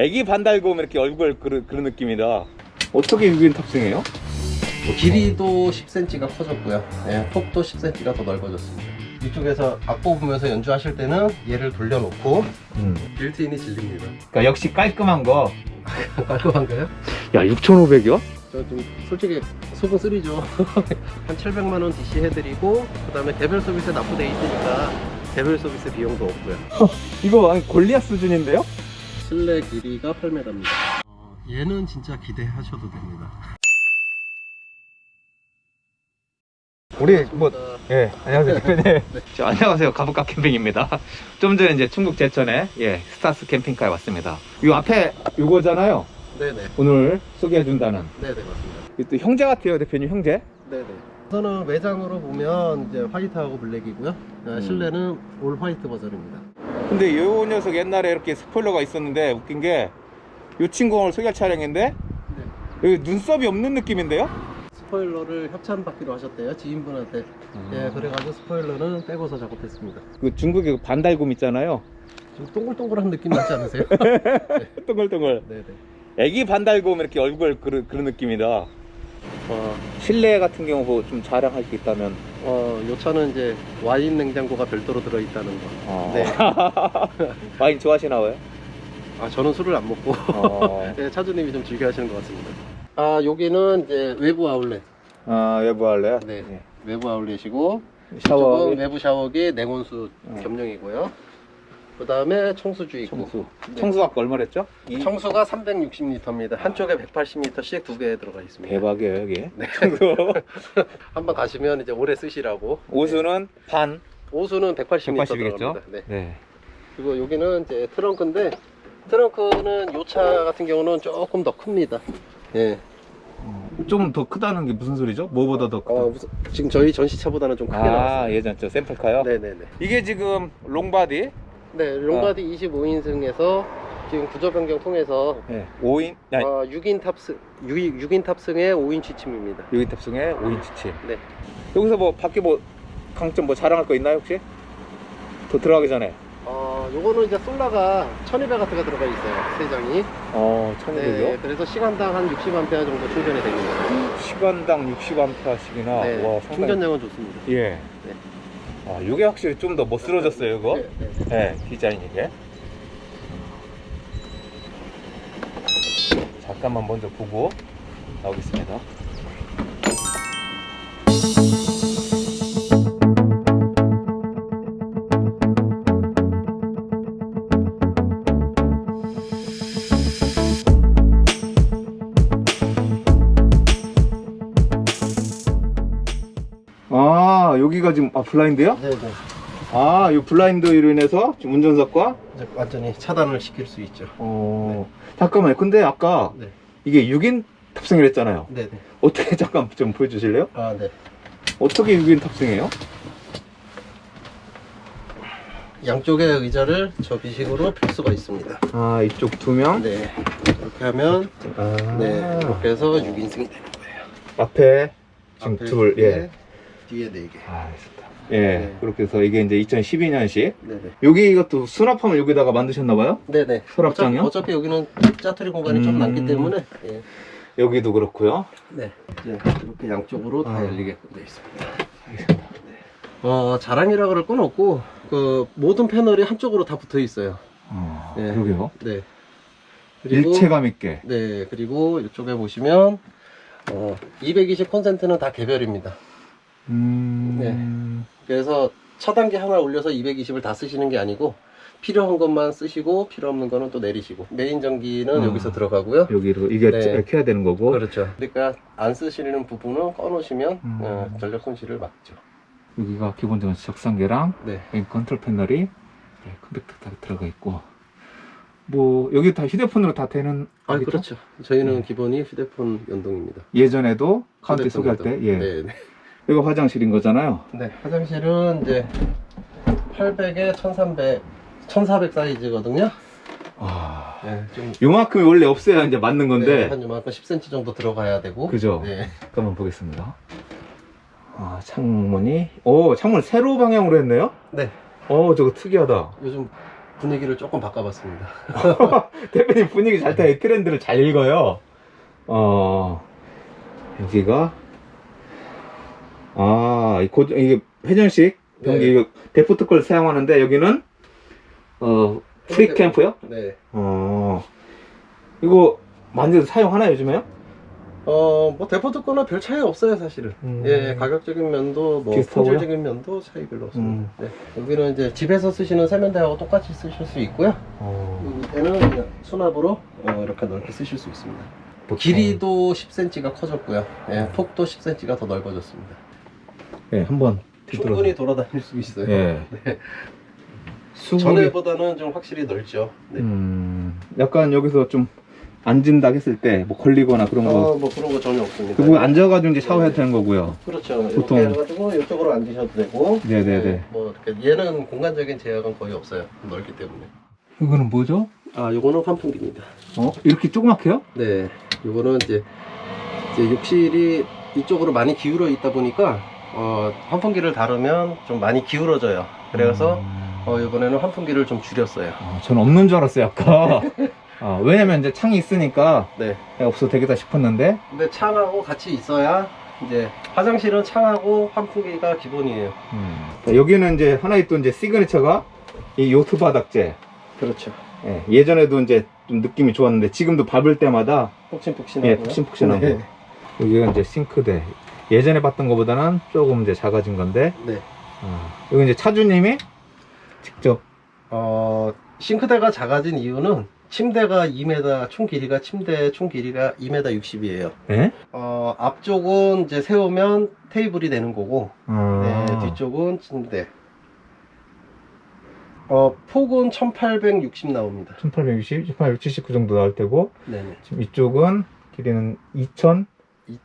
애기 반달 고면 이렇게 얼굴 그런, 그런 느낌이다. 어떻게 6인 탑승해요? 길이도 10cm가 커졌고요. 예, 폭도 10cm가 더 넓어졌습니다. 이쪽에서 악보 보면서 연주하실 때는 얘를 돌려놓고 음. 빌트인이 질립니다. 그러니까 역시 깔끔한 거. 깔끔한가요? 야 6,500이요? 저좀 솔직히 속은 쓰리죠. 한 700만 원 DC 해드리고 그다음에 개별 서비스 납부돼 있으니까 개별 서비스 비용도 없고요. 이거 아니 골리앗 수준인데요? 실내 길이가 8m입니다. 얘는 진짜 기대하셔도 됩니다. 우리 뭐 예, 안녕하세요. 대표님. 저, 안녕하세요. 가부카 캠핑입니다. 좀 전에 이제 충북 제천에 예, 스타스 캠핑카에 왔습니다. 이 앞에 이거잖아요. 네네. 오늘 소개해 준다는. 네네 맞습니다. 또 형제 같아요, 대표님 형제. 네네. 우선은 외장으로 보면 이제 화이트하고 블랙이고요. 어, 실내는 올 화이트 버전입니다. 근데 요 녀석 옛날에 이렇게 스포일러가 있었는데 웃긴 게이 친구 오늘 소개할 차량인데 여기 눈썹이 없는 느낌인데요? 스포일러를 협찬받기로 하셨대요 지인분한테. 예, 그래가지고 스포일러는 빼고서 작업했습니다. 그 중국의 그 반달곰 있잖아요. 좀 동글동글한 느낌 나지 않으세요? 동글동글. 네네. 애기 반달곰 이렇게 얼굴 그런, 그런 느낌이다. 어, 실내 같은 경우 뭐좀 자랑할 게 있다면 어, 요 차는 이제 와인 냉장고가 별도로 들어있다는 거. 어. 네. 와인 좋아하시나 봐요? 아, 저는 술을 안 먹고. 어. 네, 차주님이 좀 즐겨 하시는 것 같습니다. 아, 여기는 이제 외부 아울렛. 아 외부 할래요? 네. 외부 아울렛이고. 샤워 이쪽은 외부 샤워기 냉온수 어. 겸용이고요. 그 다음에 청수주 있고. 청수 네. 청수 아까 얼마 랬죠? 이- 청수가 360리터입니다. 한쪽에 180리터씩 두 개 들어가 있습니다. 대박이에요 여기 네. 청수 한번 가시면 이제 오래 쓰시라고. 오수는 반 오수는 180리터 180이겠죠? 들어갑니다. 네. 네. 그리고 여기는 이제 트렁크인데 트렁크는 요 차 같은 경우는 조금 더 큽니다. 예. 좀 더 크다는 게 무슨 소리죠? 뭐보다 더 크다? 어, 무슨- 지금 저희 전시차보다는 좀 크게 아 나왔어요. 예전 저 샘플카요? 네네네. 이게 지금 롱바디 네, 롱바디 25인승에서 지금 구조 변경 통해서 네. 5인 아니 어, 6인 탑승 6인, 6인 탑승의 5인치 침입니다. 여기 탑승에 5인치 침 네. 여기서 뭐 밖에 뭐 강점 뭐 자랑할 거 있나요 혹시? 더 들어가기 전에 어, 요거는 이제 솔라가 1200W가 들어가 있어요. 세 장이. 어 1500이요? 네, 그래서 시간당 한 60A 정도 충전이 됩니다. 시간당 60A씩이나 네, 와 상당히 충전량은 좋습니다. 예. 아, 이게 확실히 좀 더 멋스러졌어요, 이거. 네, 네. 네, 디자인 이게. 잠깐만 먼저 보고 나오겠습니다. 아, 여기가 지금 아 블라인드요? 네, 네. 아, 이 블라인드로 인해서 지금 운전석과 이제 완전히 차단을 시킬 수 있죠. 어 잠깐만요. 근데 아까 네. 이게 6인 탑승을 했잖아요. 네, 네. 어떻게 잠깐 좀 보여주실래요? 아, 네. 어떻게 6인 탑승해요? 양쪽의 의자를 접이식으로 필 수가 있습니다. 아 이쪽 두 명. 네. 이렇게 하면 아, 네, 이렇게 해서 6인승이 되는 거예요. 앞에 지금 앞에 둘. 네 예. 개, 뒤에 네 개. 아, 알겠습니다. 예. 네. 그렇게 해서 이게 이제 2012년식. 네, 네. 여기 이것도 수납함을 여기다가 만드셨나봐요? 네, 네. 서랍장이요? 어차피, 어차피 여기는 짜투리 공간이 좀 음. 많기 때문에 예. 여기도 그렇고요. 네. 이제 이렇게 양쪽으로 다 아. 열리게끔 되어 있습니다. 알겠습니다. 어, 자랑이라 그럴 건 없고 그 모든 패널이 한쪽으로 다 붙어 있어요. 어, 네. 그러게요. 네. 일체감 있게. 네, 그리고 이쪽에 보시면 어, 220 콘센트는 다 개별입니다. 음. 그래서 차단기 하나 올려서 220을 다 쓰시는 게 아니고 필요한 것만 쓰시고 필요 없는 거는 또 내리시고 메인 전기는 음. 여기서 들어가고요. 여기로 이게 네. 해야 되는 거고. 그렇죠. 그러니까 안 쓰시는 부분은 꺼놓으시면 음. 어, 전력 손실을 막죠. 여기가 기본적으로 적상계랑 네. 컨트롤 패널이 네, 컴팩트 다 들어가 있고 뭐 여기 다 휴대폰으로 다 되는 아? 그렇죠. 저희는 네. 기본이 휴대폰 연동입니다. 예전에도 휴대폰 소개할 때 연동. 예. 네, 네. 여기가 화장실인 거잖아요 네, 화장실은 이제 800에 1300, 1400 사이즈거든요. 아 네, 좀 요만큼이 원래 없어야 이제 맞는 네, 건데 한 요만큼 10cm 정도 들어가야 되고. 그죠? 네. 잠깐만 보겠습니다 아 창문이 오 창문 세로 방향으로 했네요 네. 어 저거 특이하다 요즘 분위기를 조금 바꿔봤습니다. 대표님 분위기 잘 타요. 트렌드를 잘 읽어요. 어, 여기가, 아, 이 고, 이게 회전식 변기, 네. 이거 데프트 걸 사용하는데, 여기는, 어, 프리 캠프요? 네. 어, 이거 만져서 사용하나요, 요즘에요? 어, 뭐 데포트 거나 별 차이 없어요, 사실은. 음. 예, 가격적인 면도 뭐 비슷하고요? 품질적인 면도 차이 별로 없습니다. 음. 네. 여기는 이제 집에서 쓰시는 세면대하고 똑같이 쓰실 수 있고요. 어, 밑에는 그냥 수납으로 어, 이렇게 넓게 쓰실 수 있습니다. 길이도 10cm가 커졌고요. 예, 폭도 10cm가 더 넓어졌습니다. 예, 한번 충분히 돌아다닐 수 있어요. 예. 네. 수국이, 전에보다는 좀 확실히 넓죠. 네. 음, 약간 여기서 좀 앉은다 했을 때, 뭐 걸리거나 그런 거, 어, 뭐 그런 거 전혀 없습니다. 그거 앉아가지고 이제 샤워해도 되는 거고요. 그렇죠. 보통- 이렇게 해가지고 이쪽으로 앉으셔도 되고. 네네네. 네, 뭐 이렇게 얘는 공간적인 제약은 거의 없어요. 넓기 때문에. 이거는 뭐죠? 아, 요거는 환풍기입니다. 어? 이렇게 조그맣게요? 네, 요거는 이제 이제 욕실이 이쪽으로 많이 기울어 있다 보니까 어, 환풍기를 다루면 좀 많이 기울어져요. 그래서 음. 어, 이번에는 환풍기를 좀 줄였어요. 아, 전 없는 줄 알았어요, 아까. 아, 왜냐면 이제 창이 있으니까 네. 없어도 되겠다 싶었는데. 근데 창하고 같이 있어야 이제 화장실은 창하고 환풍기가 기본이에요. 자, 여기는 이제 하나 있던 이제 시그니처가 이 요트 바닥재. 그렇죠. 예, 예전에도 이제 좀 느낌이 좋았는데 지금도 밟을 때마다 폭신폭신하고. 예, 푹신푹신하고. 네. 여기가 이제 싱크대. 예전에 봤던 것보다는 조금 이제 작아진 건데. 네. 아, 여기 이제 차주님이 직접 어, 싱크대가 작아진 이유는 침대가 2m, 총 길이가 침대 총 길이가 2m 60이에요. 예? 어, 앞쪽은 이제 세우면 테이블이 되는 거고, 아, 네, 뒤쪽은 침대. 어, 폭은 1860 나옵니다. 1860, 1870 그 정도 나올 테고 네네. 지금 이쪽은 길이는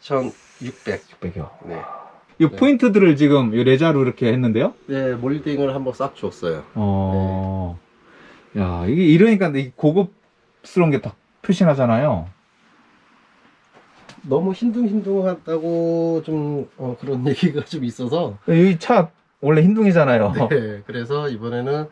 2600여. 2600. 네. 이 네. 포인트들을 지금 이 레자로 이렇게 했는데요. 네, 몰딩을 한번 싹 줬어요. 어, 야 이게 이러니까 이 고급스러운 게 딱 표시나잖아요. 너무 흰둥흰둥하다고 좀, 어, 그런 얘기가 좀 있어서, 이 차 원래 흰둥이잖아요. 네, 그래서 이번에는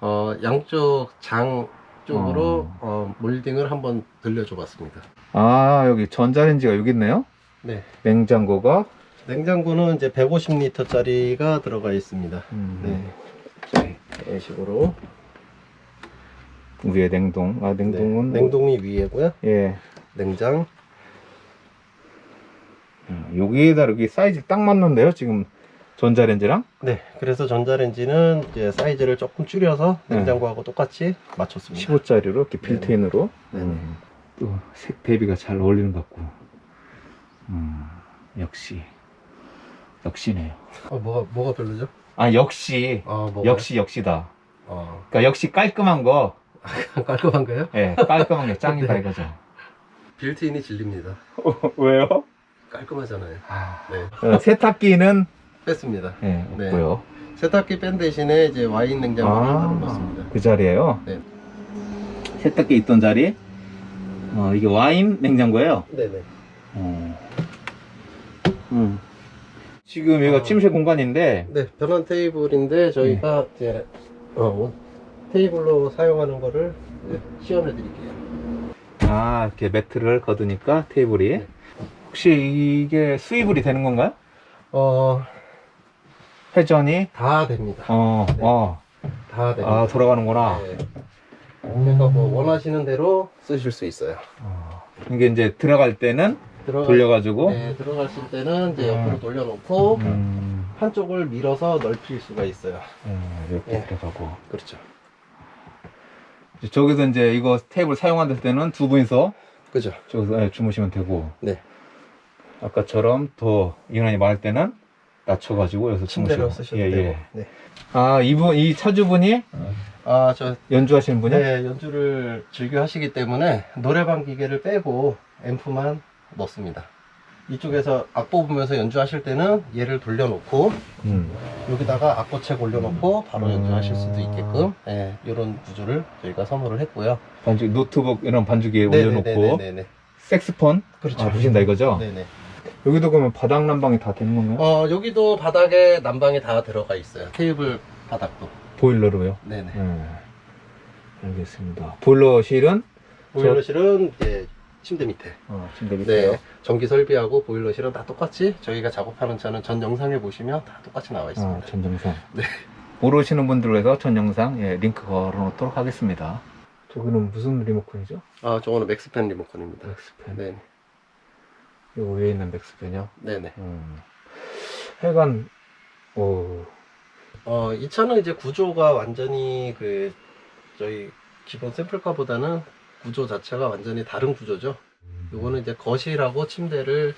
어, 양쪽 장 쪽으로 어, 몰딩을 한번 들려줘 봤습니다. 아 여기 전자레인지가 여기 있네요. 네. 냉장고가 냉장고는 이제 150리터짜리가 들어가 있습니다. 음, 네. 이런 식으로. 위에 냉동. 아 냉동은 네, 냉동이 위에고요. 예. 냉장. 음, 여기에다 이렇게 사이즈 딱 맞는데요. 지금 전자레인지랑. 네. 그래서 전자레인지는 이제 사이즈를 조금 줄여서 네. 냉장고하고 똑같이 맞췄습니다. 15짜리로 이렇게 빌트인으로 네. 음, 또 색 대비가 잘 어울리는 것 같고 음, 역시 역시네요 어, 뭐가 뭐가 별로죠? 아 역시 아, 뭐가 역시 역시다 어, 그러니까 역시 깔끔한 거 깔끔한가요? 예, 깔끔한 게 짱이다 네. 이거죠 빌트인이 질립니다. 왜요? 깔끔하잖아요. 아, 네. 어, 세탁기는 뺐습니다. 예, 네. 없고요 세탁기 뺀 대신에 이제 와인 냉장고를 아, 하나 넣습니다. 그 자리에요 네. 세탁기 있던 자리 어, 이게 와인 냉장고예요 네네. 어. 음. 지금 여기가 어. 침실 공간인데 네, 변환 테이블인데 저희가 이제 어, 테이블로 사용하는 거를 이제 시연해 드릴게요. 아 이렇게 매트를 걷으니까 테이블이 네. 혹시 이게 수입이 되는 건가요? 어, 회전이 다 됩니다. 어, 네. 어, 다 됩니다. 아 돌아가는구나. 네. 그러니까 뭐 원하시는 대로 쓰실 수 있어요. 어. 이게 이제 들어갈 때는 들어가 돌려가지고 네, 들어갔을 때는 이제 음. 옆으로 돌려놓고 음, 한쪽을 밀어서 넓힐 수가 있어요. 음, 이렇게 네. 들어가고 그렇죠. 이제 저기서 이제 이거 테이블 사용할 때는 두 분이서 그죠. 저기서 예, 주무시면 되고 네. 아까처럼 더 인원이 많을 때는 낮춰가지고 여기서 침대로 주무시고 쓰셔도 예, 되고. 예. 네. 아 이분 이 차주분이 아, 저 연주하시는 분이 네, 연주를 즐겨 하시기 때문에 노래방 기계를 빼고 앰프만 넣습니다. 이쪽에서 악 뽑으면서 연주하실 때는 얘를 돌려놓고 음. 여기다가 악보책 올려놓고 바로 음. 연주하실 수도 있게끔 예, 이런 구조를 저희가 선물을 했고요. 반죽 노트북 이런 반죽에 올려놓고 네네네네네. 색스폰 그렇죠. 아, 부신다 이거죠? 네네. 여기도 그러면 바닥 난방이 다 되는 건가요? 어, 여기도 바닥에 난방이 다 들어가 있어요. 테이블 바닥도. 보일러로요? 네네. 음. 알겠습니다. 보일러실은 보일러실은 이제 침대 밑에. 어, 침대 밑에요. 네. 전기 설비하고 보일러실은 다 똑같이 저희가 작업하는 차는 전 영상에 보시면 다 똑같이 나와 있습니다. 어, 전 영상. 네. 모르시는 분들 위해서 전 영상 예, 링크 걸어놓도록 하겠습니다. 저기는 무슨 리모컨이죠? 아, 저거는 맥스팬 리모컨입니다. 맥스펜. 네. 요 위에 있는 맥스펜이요. 네네. 음. 하여간 오, 어, 이 차는 이제 구조가 완전히 그 저희 기본 샘플카보다는 구조 자체가 완전히 다른 구조죠. 요거는 이제 거실하고 침대를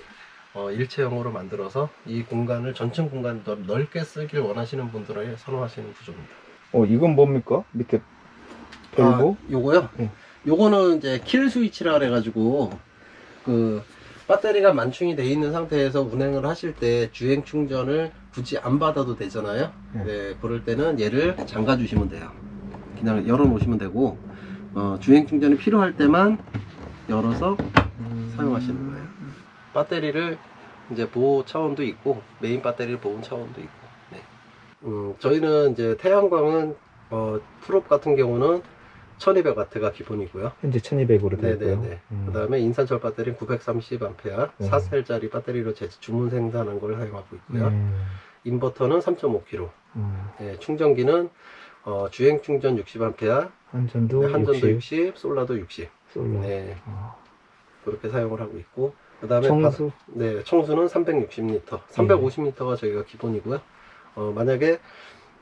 어, 일체형으로 만들어서 이 공간을 전층 공간 넓- 넓게 쓰길 원하시는 분들에 선호하시는 구조입니다. 어 이건 뭡니까? 밑에 밸브? 아, 요거요? 응. 요거는 이제 킬 스위치라 그래가지고 그 배터리가 만충이 돼 있는 상태에서 운행을 하실 때 주행 충전을 굳이 안 받아도 되잖아요. 네. 네, 그럴 때는 얘를 잠가 주시면 돼요. 그냥 열어 놓으시면 되고 어, 주행 충전이 필요할 때만 열어서 음. 사용하시는 거예요. 배터리를 이제 보호 차원도 있고 메인 배터리를 보온 차원도 있고. 네. 음, 저희는 이제 태양광은 어, 풀업 같은 경우는 1200W가 기본이고요. 현재 1200으로 되어 있고요. 음. 그 다음에 인산철 배터리는 930A, 네. 4셀짜리 배터리로 제 주문 생산한 걸 사용하고 있고요. 음. 인버터는 3.5kg. 음. 네, 충전기는 어, 주행 충전 60A, 한전도 한전도 60, 60, 솔라도 60. 솔라. 네, 어. 그렇게 사용을 하고 있고. 그 다음에 청수 네, 청수는 360리터, 350리터가 저희가 기본이고요. 어, 만약에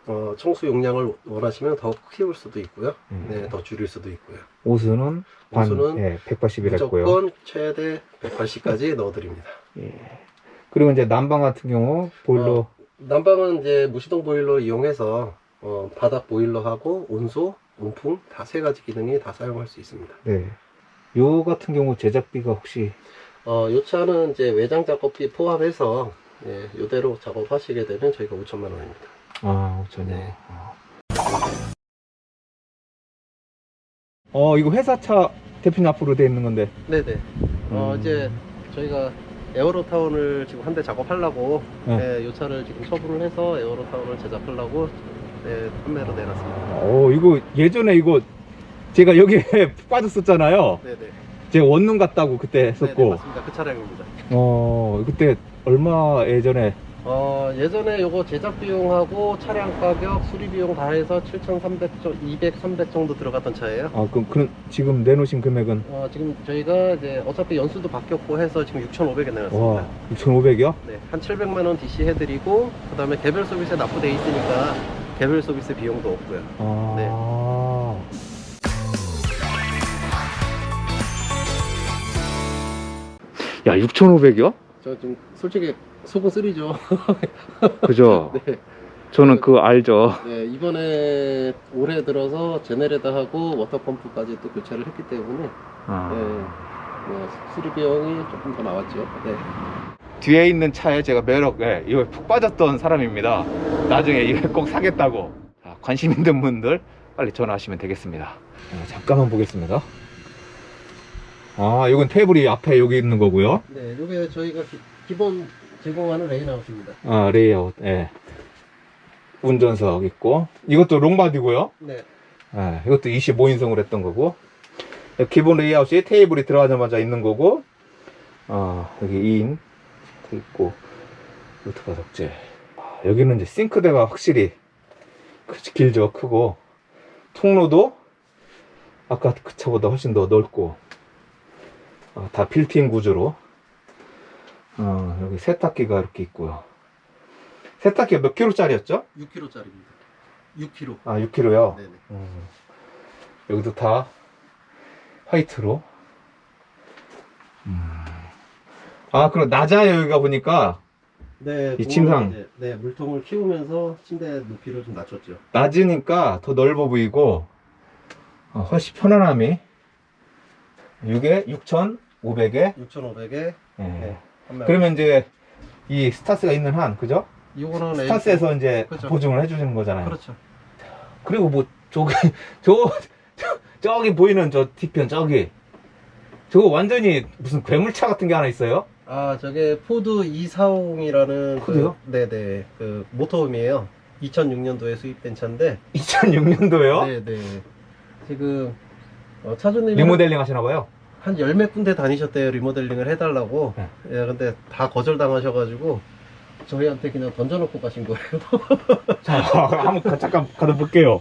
어, 청수 용량을 원하시면 더 키울 수도 있고요. 음. 네, 더 줄일 수도 있고요. 오수는 반 오수는 예, 180이랬고요. 무조건 최대 180까지 넣어드립니다. 예. 그리고 이제 난방 같은 경우 보일러 어, 난방은 이제 무시동 보일러 이용해서 어, 바닥 보일러하고 온수, 온풍 다세 가지 기능이 다 사용할 수 있습니다. 네. 요 같은 경우 제작비가 혹시 어, 요 차는 이제 외장 작업비 포함해서 예, 요대로 작업하시게 되면 저희가 5천만 원입니다. 아, 5천이요. 네. 어, 이거 회사차 대표님 앞으로 돼 있는 건데. 네네. 어, 음. 이제 저희가 에어로타운을 지금 한 대 작업하려고 네. 예, 요 차를 지금 처분을 해서 에어로타운을 제작하려고 예, 판매로 내놨습니다. 어, 이거 예전에 이거 제가 여기에 빠졌었잖아요. 네 네. 제가 원룸 갔다고 그때 네네, 했었고. 맞습니다. 그 차량입니다. 어, 그때 얼마 예전에 어, 예전에 요거 제작 비용하고 차량 가격, 수리 비용 다 해서 7,300, 200, 300 정도 들어갔던 차예요. 아, 그럼 그, 지금 내놓으신 금액은 어, 지금 저희가 이제 어차피 연수도 바뀌었고 해서 지금 6,500에 내놨습니다. 와, 6,500이요? 네, 한 700만 원 DC 해드리고 그다음에 개별 서비스에 납부돼 있으니까 개별 서비스 비용도 없고요. 아. 네. 야, 6,500이요? 저 좀 솔직히 속은 쓰리죠. 그죠? 네, 저는 그거 알죠. 네, 이번에 올해 들어서 제네레다 하고 워터펌프까지 또 교체를 했기 때문에 네, 아. 뭐 수리 비용이 조금 더 나왔죠. 네. 뒤에 있는 차에 제가 매력, 예, 이거 푹 빠졌던 사람입니다. 나중에 이거 꼭 사겠다고. 자, 관심 있는 분들 빨리 전화하시면 되겠습니다. 어, 잠깐만 보겠습니다. 아, 이건 테이블이 앞에 여기 있는 거고요. 네, 이게 저희가 기, 본 제공하는 레인아웃입니다. 아, 레이아웃, 예. 운전석 있고. 이것도 롱바디고요. 네, 예, 이것도 25인승으로 했던 거고. 기본 레이아웃이 테이블이 들어가자마자 있는 거고. 아, 여기 2인 있고. 루트가 적재. 아, 여기는 이제 싱크대가 확실히 크- 길죠, 크고. 통로도 아까 그 차보다 훨씬 더 넓고. 아, 다 빌트인 구조로. 어, 여기 세탁기가 이렇게 있고요. 세탁기가 몇 킬로짜리였죠? 6kg짜리입니다. 6kg. 아, 6킬로요. 네네. 음, 여기도 다 화이트로. 음. 아, 그럼 낮아요, 여기가 보니까. 네, 이 침상. 이제, 네, 물통을 키우면서 침대 높이를 좀 낮췄죠. 낮으니까 더 넓어 보이고, 어, 훨씬 편안함이. 이게 6,500에, 6,500에 예. 네, 판매. 그러면 이제 이 스타스가 있는 한, 그죠? 이거는 스타스에서 이제 그렇죠. 보증을 해주시는 거잖아요. 그렇죠. 그리고 뭐 저기 저, 저 저기 보이는 저 뒤편 저기 저거 완전히 무슨 괴물차 같은 게 하나 있어요? 아, 저게 포드 240이라는 포드요? 그, 네네 그 모터홈이에요. 2006년도에 수입된 차인데 2006년도요? 네네 지금 어, 차주님이 리모델링 하시나 봐요. 한 열몇 군데 다니셨대요 리모델링을 해달라고 네. 예, 근데 다 거절당하셔가지고 저희한테 그냥 던져놓고 가신 거예요 자, 한번 가- 잠깐 가다 볼게요.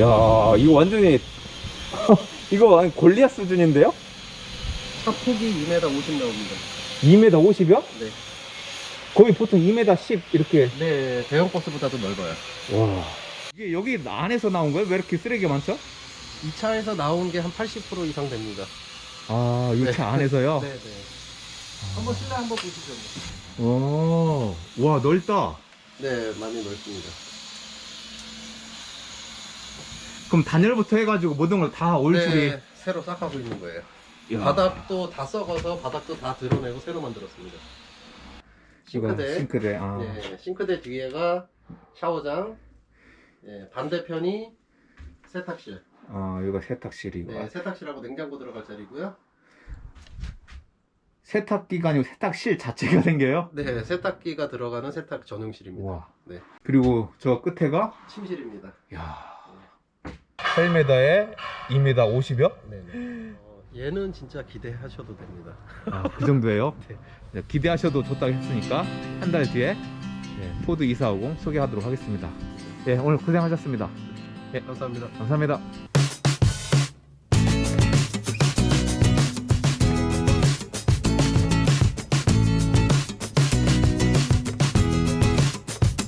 야, 이거 완전히 이거 아니 골리앗 수준인데요? 차 폭이 2m 50 나옵니다 2m 50이요? 네. 거의 보통 2m 10 이렇게. 네 대형 버스보다도 넓어요 와. 이게 여기 안에서 나온 거예요? 왜 이렇게 쓰레기가 많죠? 이 차에서 나온 게 한 80% 이상 됩니다 아, 이 네. 차 안에서요? 네 네 한번 실내 한번 보시죠 오, 와, 넓다. 네 많이 넓습니다 그럼 단열부터 해가지고 모든 걸 다 올줄이. 네, 새로 싹 하고 있는 거예요 야, 바닥도 다 썩어서 바닥도 다 드러내고 새로 만들었습니다 이거 싱크대 싱크대. 아. 네, 싱크대 뒤에가 샤워장 예, 반대편이 세탁실 아, 이거 세탁실이고. 네, 세탁실하고 냉장고 들어갈 자리고요 세탁기가 아니고 세탁실 자체가 생겨요? 네 세탁기가 들어가는 세탁 전용실입니다 와. 네. 그리고 저 끝에가 침실입니다 야. 8m에 2m 50여? 네 네. 어, 얘는 진짜 기대하셔도 됩니다 아, 그 정도예요? 네. 네, 기대하셔도 좋다고 했으니까 한 달 뒤에 네, 포드 240 소개하도록 하겠습니다. 네, 오늘 고생하셨습니다. 감사합니다 감사합니다.